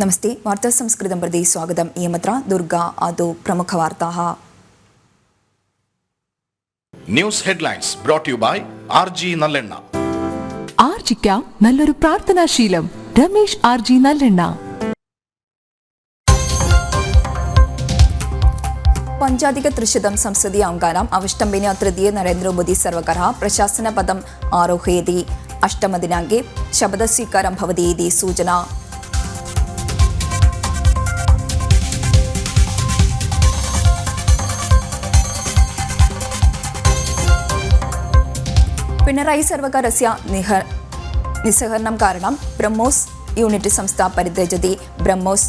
നമസ്തേ വാർത്താ സംസ്കൃതം പ്രതി സ്വാഗതം. ഇയമത്ര ദുർഗ ആദോ പ്രമുഖ വാർത്താഹ? News headlines brought you by RJ നല്ലെണ്ണ ആർജിക്കാം നല്ലൊരു പ്രാർത്ഥനാശീലം. രമേശ് ആർജി നല്ലെണ്ണ. പഞ്ചാധിക തൃശതം സംസദീയ അങ്കാനാം അവിഷ്ടംബിന തൃതീയ നരേന്ദ്രമോദി സർവകര പ്രശാസന പദം ആരോഹയതി അഷ്ടമദിനാങ്കേ ശബ്ദസ്വീകാരം ഭവതീതി സൂചന. പിണറായി സർവകാരസ്യ നിഹ നിസ്സഹരണം കാരണം ബ്രഹ്മോസ് യൂണിറ്റ് സംസ്ഥ പരിത്യജതി ബ്രഹ്മോസ്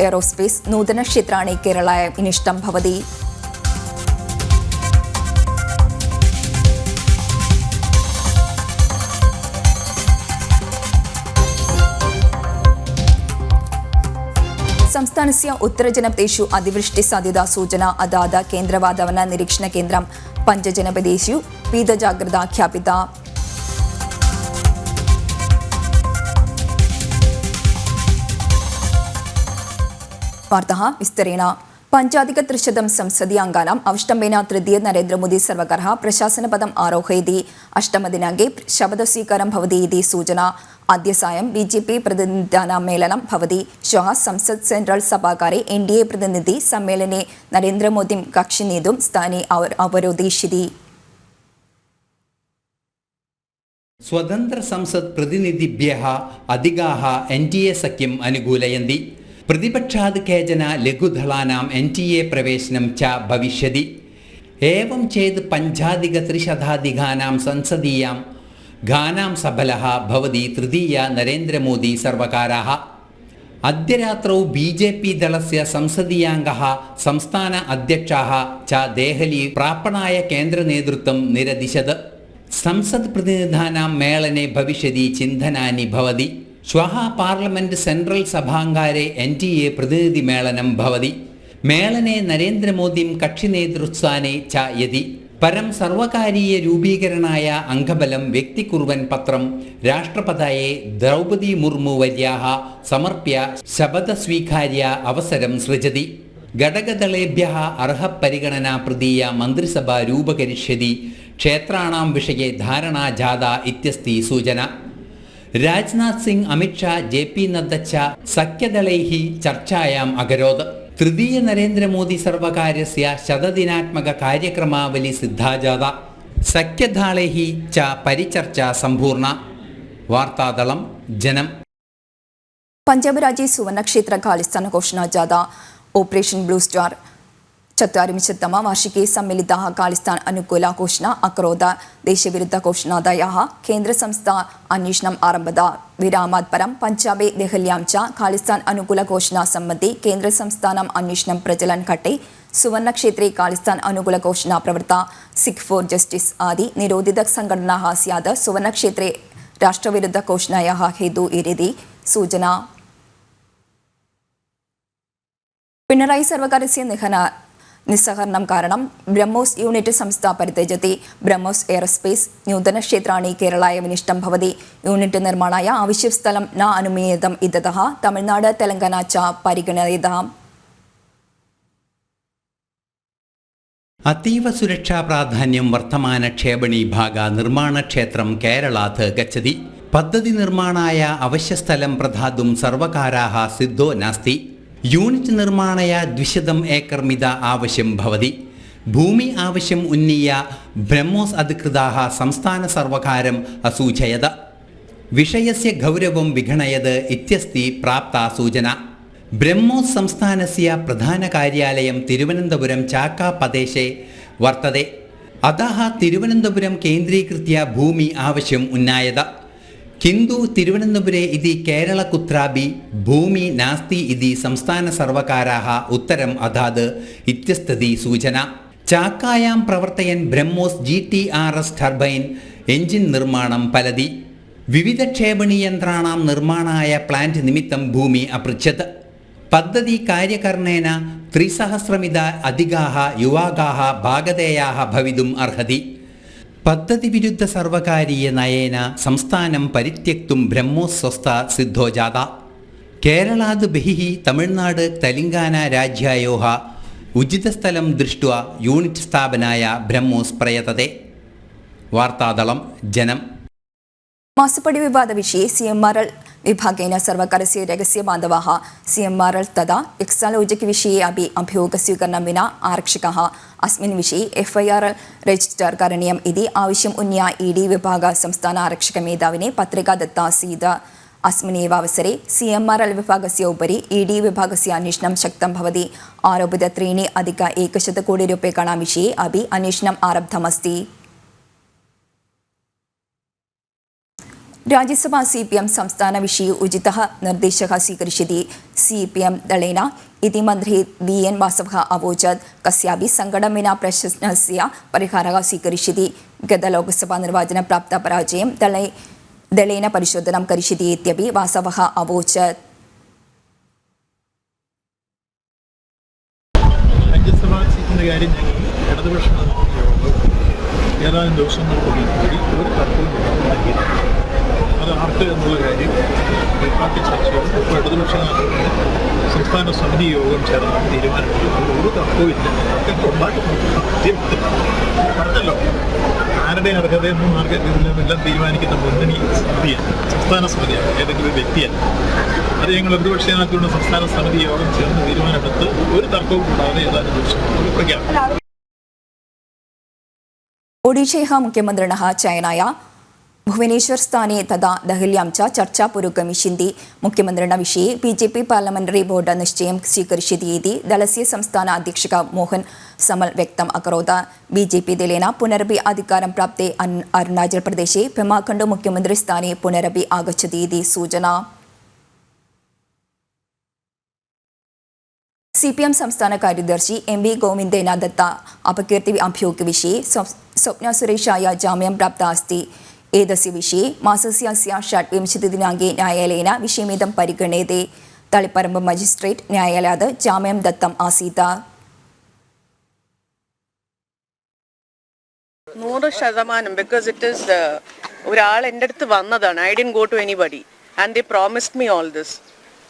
എയ്റോസ്പേസ് നൂതന नूतनक्षेत्राणि കേരള ഇനിഷ്ടം ഭവതി. സംസ്ഥാനസ്യ ഉത്തരജനപദേഷു അതിവൃഷ്ടി സാധ്യതാ സൂചന. അതാത് കേന്ദ്ര വാതാവരണ നിരീക്ഷണ കേന്ദ്രം. പഞ്ചജനപദേഷു പീതജാഗ്രത ഖ്യാപിത. वार्ताः विस्तरेण पञ्चाधिकत्रिशतं संसदीयाङ्गानाम् अवष्टम्बेन तृतीय नरेन्द्रमोदी सर्वकारः प्रशासनपदम् आरोहयति अष्टमदिनाङ्के शपथस्वीकारं भवति इति सूचना अद्य सायं बी जे पी प्रतिनिध्यानां मेलनं भवति श्वः संसत् सेण्ट्रल् सभागारे एन् डि ए प्रतिनिधि सम्मेलने नरेन्द्रमोदीं कक्षि नेतुं स्थाने अव- अवरोधयिष्यति സ്വതന്ത്ര സംസദ് പ്രതിനിധിഭ്യः അധികാः എൻ ടി എ സഖ്യം അനുകൂലയന്തി പ്രതിപക്ഷാത് കേചന ലഘുധളാനാം എൻ ടി എ പ്രവേശനം ച ഭവിഷ്യതി. ഏവം ചേത് പഞ്ചാധിക ത്രിശതാധികാനാം സംസദീയാം. ഗാനാം സഫലഃ ഭവതി തൃതീയ നരേന്ദ്രമോദി സർവകാരാः അദ്യ രാത്രौ ബി ജെ പി ദളസ്യ സംസദീയാംഗ സംസ്ഥാന അധ്യക്ഷാ ച ദേഹലി പ്രാപണായ കേന്ദ്രനേതൃത്വം നിരദിശത് സംസദ് പ്രതിനിധാനാം മേളനെ ഭവിഷ്യതി ചിന്തനാനി ഭവതി. ശ്വഹ പാർലമെന്റ് സെൻട്രൽ സഭാംഗാരെ എൻ ടി എ പ്രതിനിധി മേളനം ഭവതി. മേളനെ നരേന്ദ്രമോദിയും കക്ഷി നേതൃസ്ഥാനെ ചായതി. പരം സർവകാരീയ രൂപീകരണായ അംഗബലം വ്യക്തികുർവൻ പത്രം രാഷ്ട്രപതയെ ദ്രൗപദി മുർമു വര്യാഹ സമർപ്യ ശപഥസ്വീകാര്യ അവസരം സൃജതി. ഘടകദളേഭ്യ അർഹ പരിഗണന പ്രതീയ മന്ത്രിസഭ രൂപകരിഷ്യതി. ക്ഷേത്രാണാം വിഷയെ ധാരണ ജാഥ ഇത്യസ്തി സൂചന. രാജ്നാഥ് സിംഗ് അമിത്ഷാ ജെ പി നദ്ദച്ച സഖ്യദളൈഹി ചർച്ചായാം അകരോത് തൃതീയ നരേന്ദ്രമോദി സർവകാര്യസ്യ ശതദിനാത്മക കാര്യക്രമാവലി സിദ്ധാജാത. സഖ്യധാളൈഹി ച പരിചർച്ച സമ്പൂർണ. വാർത്താതളം ജനം. പഞ്ചാബ് രാജ്യ സുവർണക്ഷേത്ര ഖാലിസ്ഥാന ഘോഷണ ജാഥ ഓപ്പറേഷൻ ബ്ലൂ സ്റ്റാർ. ಚತ್ತುರಿಮಿಶತಮ ವಾರ್ಷಿಕೆ ಸಮ್ಮಿಲಿತ ಖಾಲಿಸ್ತಾನ್ ಅನುಕೂಲ ಘೋಷಣ ಅಕ್ರೋಧ ದೇಶವಿರುದ್ಧ ಘೋಷಣಾದಯ ಕೇಂದ್ರ ಸಂಸ್ಥಾ അന്വേഷണം ആരംഭത വിരാമാത് പരം പഞ്ചാബെ ദഹല്യാംച ഖാലിസ്ഥാൻ അനുകൂല ഘോഷണ സംബന്ധി കേന്ദ്ര സംസ്ഥാനം അന്വേഷണം പ്രചലൻ ഘട്ടെ സുവർണക്ഷേത്രേ ഖാലിസ്ഥാൻ അനുകൂല ഘോഷണ പ്രവർത്ത സിഖ് ഫോർ ജസ്റ്റിസ് ആദി നിരോധിത സംഘടന ഹാസ്യാത് സുവർണക്ഷേത്രേ രാഷ്ട്രവിരുദ്ധ ഘോഷണയ ഹേതു ഇരതി സൂചന പിണറായി സർവകരസ്യ നിഹന നിസ്സഹരണം കാരണം ബ്രഹ്മോസ് യൂണിറ്റ് സംസ്ഥാപനത്തേജെത്തി ബ്രഹ്മോസ് എയർസ്പേസ് നൂതന ക്ഷേത്രാണി കേരളായ വിനിഷ്ടം ഭവതി. യൂണിറ്റ് നിർമ്മാണായ ആവശ്യസ്ഥലം ന അനുമീയതം ഇതത തമിഴ്നാട് തെലങ്കാന ച പരിഗണിത അതീവ സുരക്ഷാ പ്രാധാന്യം വർത്തമാന ക്ഷേപണി ഭാഗ നിർമ്മാണ ക്ഷേത്രം കേരളാത് ഗച്ഛതി. പദ്ധതി നിർമ്മാണായ അവശ്യസ്ഥലം പ്രധാതും സർവകാരാഹ സിദ്ധോ നാസ്തി. യൂണിറ്റ് നിർമ്മാണയ ദ്വിശതം ഏക്കർ മിത ആവശ്യം ഭവതി. ഭൂമി ആവശ്യം ഉന്നീയ ബ്രഹ്മോസ് അധികൃതാഹ സംസ്ഥാന സർവകാരം അസൂചയത. വിഷയസ്യ ഗൗരവം വിഗണയത് ഇത്യസ്തി പ്രാപ്ത സൂചന ബ്രഹ്മോസ് സംസ്ഥാനസ്യ പ്രധാന കാര്യാലയം തിരുവനന്തപുരം ചാക്ക പ്രദേശേ വർത്തതേ. അതാഹ തിരുവനന്തപുരം കേന്ദ്രീകൃത്യ ഭൂമി ആവശ്യം ഉന്നായത. ഹിന്ദു തിരുവനന്തപുരെ ഇതി കേരള കുത്രാബി ഭൂമി നാസ്തി ഇതി സംസ്ഥാന സർവകാരാഹ ഉത്തരം അതാത് ഇത്യസ്ഥതി സൂചന. ചാക്കായാം പ്രവർത്തയൻ BrahMos G T R S turbine engine നിർമ്മാണം പലതി. വിവിധ ക്ഷേപണി യന്ത്രാണാം നിർമ്മാണമായ പ്ലാന്റ് നിമിത്തം ഭൂമി അപൃച്ഛത്. പദ്ധതി കാര്യകർണേന ത്രിസഹസ്രമിത അധികാഹ യുവാഗാഹ ഭാഗതേയാഹ ഭവിതും അർഹതി. പദ്ധതി വിരുദ്ധ സർവകാരീയ നയേന സംസ്ഥാനം പരിത്യക്തും ബ്രഹ്മോസ്വസ്ഥ സിദ്ധോജാത. കേരളാത് ബഹിഹി തമിഴ്നാട് തെലങ്കാന രാജ്യായോः ഉചിതസ്ഥലം ദൃഷ്ട യൂണിറ്റ് സ്ഥാപനായ ബ്രഹ്മോസ് പ്രയതതെ. വാർത്താദളം ജനം. ವಿಭಾಗೇನ ಸರ್ವಕರಸ್ಯ ರಹಸ್ಯ ಬಾಂಧವಾಹ ಸಿಎಂಆರ್ಎಲ್ ತದಾ ಎಕ್ಸಾಲೋಜಿಕ್ ವಿಷಯ ಅಪಿ ಅಭಿಯೋಗ ಸ್ವೀಕರಣ ವಿನಾ ಆರಕ್ಷಕಃ അസ്മിൻ വിഷയ എഫ് ഐ ആർ രജിസ്റ്റർ കരണീയം ഇതി ആവശ്യം ഉന്നയ ഇ ഡി വിഭാഗ സംസ്ഥാന ആരക്ഷക മേധാവിനെ പത്രികാ ദത്ത സീത. അസ്മിനേവാവസരെ സി എം ആർ എൽ വിഭാഗസ്യ ഉപരി ഇ ഡി വിഭാഗസ്യ അന്വേഷണം ശക്തം ഭവതി. ആരോപിത ത്രീണി അധിക ഏകശതകോടി രൂപേക്കാണ് വിഷയെ അഭി അന്വേഷണം ആരബ്ധമസ്തി. രാജ്യസഭാ സി പി എം സംസ്ഥാന വിഷയ ഉചിത നിർദ്ദേശ സ്വീകരിച്ചത്. സി പി എം ദളേന ഇതി മന്ത്രി വി എൻ വാസവ അവോചത് കസ്യാബി സംഘടന പ്രശ്നസ്യ പരിഹാര സ്വീകരിച്ചത്. ഗത ലോക്സഭാ നിർവാചന പ്രാപ്ത പരാജയം ദളേന പരിശോധനം കരിഷ്യതി ഇത്യപി വാസവ അവോചത് ഏതാനും ദിവസങ്ങൾ കൂടി ഒരു തർക്കവും ഇടതുപക്ഷ നേതൃത്വത്തിന്റെ സംസ്ഥാന സമിതി യോഗം ചേർന്നാണ് തീരുമാനമെടുത്തത് ഒരു ആദ്യം പറഞ്ഞല്ലോ. ആരുടെ അർഹതയെന്നും ആർക്കെല്ലാം എല്ലാം തീരുമാനിക്കുന്ന മുന്നണി സമിതിയാണ് സംസ്ഥാന സമിതിയാണ്. ഏതെങ്കിലും ഒരു വ്യക്തിയല്ല. അത് ഞങ്ങൾ ഇടതുപക്ഷ നേതൃത്വത്തിന്റെ സംസ്ഥാന സമിതി യോഗം ചേർന്ന് തീരുമാനമെടുത്ത് ഒരു തർക്കവും കൂടാതെ ഏതാനും ദിവസങ്ങൾ പ്രഖ്യാപിക്കും ഭുവനേശ്വർ സ്ഥാനെ തഥാ ദഹല്യാം ച ചർച്ചാ പുരോഗമിഷ്യന്തി മുഖ്യമന്ത്രിയുടെ വിഷയെ B J P parliamentary board നിശ്ചയം സ്വീകരിച്ചതീയതി ദളസ്യ സംസ്ഥാന അധ്യക്ഷക മോഹൻ സമൽ വ്യക്തം അക്രോത ബി ജെ പി ദലേന പുനരഭി അധികാരം പ്രാപ്തി അരുണാചൽ പ്രദേശെ ഭീമാഖണ്ഡ് മുഖ്യമന്ത്രി സ്ഥാനെ പുനരപി ആഗച്ഛതീതി സൂചന. സി പി എം സംസ്ഥാന കാര്യദർശി എം വി ഗോവിന്ദേന ദത്ത അപകീർത്തി അഭ്യോഗ വിഷയെ സ്വപ്ന സുരേഷായ ജാമ്യം പ്രാപ്ത അസ്തി एतस्य विषये मासस्यास्य षड्विंशतिदिनाङ्के न्यायालयेन विषयमिदं परिगण्यते तळिपरम्ब मजिस्ट्रेट् न्यायालयात् जाम्यं दत्तम् आसीत् നൂറ് ശതമാനം ബിക്കോസ് ഇറ്റ് ഇസ് ഒരാൾ എൻ്റെ അടുത്ത് വന്നതാണ് I didn't go to anybody and the promised me all this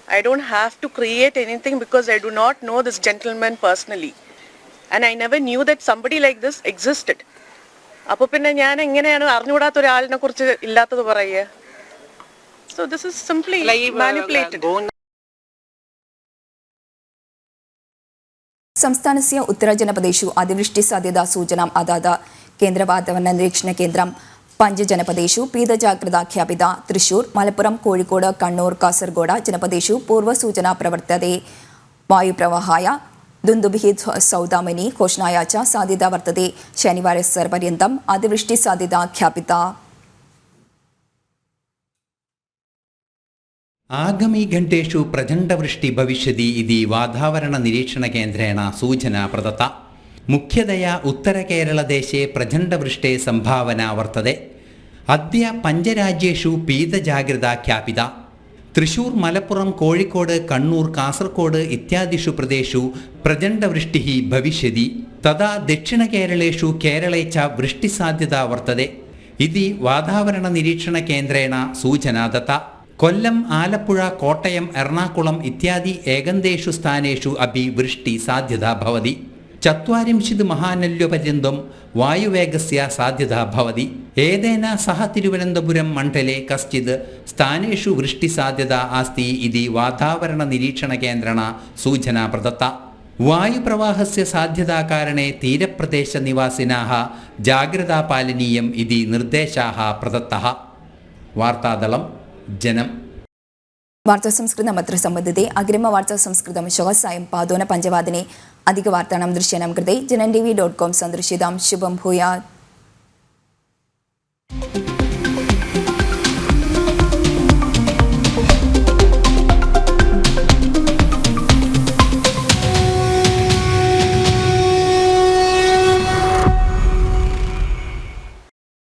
I don't have to create anything because I do not know this gentleman personally and I never knew that somebody like this existed അപ്പോൾ പിന്നെ ഞാൻ എങ്ങനെയാണ് അറിഞ്ഞുകൂടാത്ത ഒരാളിനെ കുറിച്ച് ഇല്ലാത്തത് പറയുക? So this is simply manipulated സംസ്ഥാനസ്യ ഉത്തരജനപദേശു അതിവൃഷ്ടി സാധ്യത സൂചന അതാത് കേന്ദ്ര വാതാവരണ നിരീക്ഷണ കേന്ദ്രം പഞ്ചജനപദേശു പീതജാഗ്രത ഖ്യാപിത തൃശൂർ മലപ്പുറം കോഴിക്കോട് കണ്ണൂർ കാസർഗോഡ് ജനപദേശു പൂർവസൂചന പ്രവർത്തതേ വായുപ്രവാഹായ ദുന്ദുബിഹിദ് സൗദാമനി ഘോഷണായാച്ച സാധ്യത വർത്തതെ ശനിവാര പര്യന്തം അതിവൃഷ്ടി സാധ്യത ഖ്യാപിത. ആഗമി ഘണ്ടേഷു പ്രചണ്ഡവൃഷ്ടി ഭവിഷ്യതി ഇതി വാതാവരണ നിരീക്ഷണ കേന്ദ്രേണ സൂചന പ്രദത്ത. മുഖ്യതയാ ഉത്തരകേരളദേശേ പ്രചണ്ഡവൃഷ്ടേ സംഭാവന വർത്തത അദ്യ പഞ്ചരാജ്യേഷു പീതജാഗ്രത ഖ്യാപിത. തൃശൂർ മലപ്പുറം കോഴിക്കോട് കണ്ണൂർ കാസർഗോഡ് ഇത്യാദിഷു പ്രദേശു പ്രചണ്ഡവൃഷ്ടി ഭവിഷ്യതി. തഥാ ദക്ഷിണകേരളേഷു കേരളേ ച വൃഷ്ടിസാധ്യത വർത്തते ഇതി വാതാവരണ നിരീക്ഷണ കേന്ദ്രേണ സൂചന ദത്ത. കൊല്ലം ആലപ്പുഴ കോട്ടയം എറണാകുളം ഇത്യാദി ഏകന്തേഷു സ്ഥാനേഷു അപി വൃഷ്ടി സാധ്യത ഭവതി. ചത്വാരിംശിത് മഹാനല്യപര്യന്തം വായുവേഗസ്യ സാധ്യത ഭവതി. ഏതേന സഹ തിരുവനന്തപുരം മണ്ഡലേ കസ്റ്റിത് സ്ഥാനേഷു വൃഷ്ടി സാധ്യത ആസ്തി ഇതി വാതാവരണ നിരീക്ഷണ കേന്ദ്രണ സൂചന പ്രദത്ത. വായുപ്രവാഹസ്യ സാധ്യതാ കാരണേ തീരപ്രദേശ നിവാസിനാഹ ജാഗ്രതാ പാലനീയം ഇതി നിർദ്ദേശാഹ പ്രദത്ത വാർത്താദളം ജനം. വാർത്താ സംസ്കൃതം അത്ര സംബന്ധത്തെ അഗ്രിമ വാർത്താ സംസ്കൃതം ശോസായം പാതോന പഞ്ചവാദിനെ. അധിക വാർത്താണം ദൃശ്യനം കൃതേ Janam T V dot com സന്ദർശിതാം. ശുഭം ഭൂയാ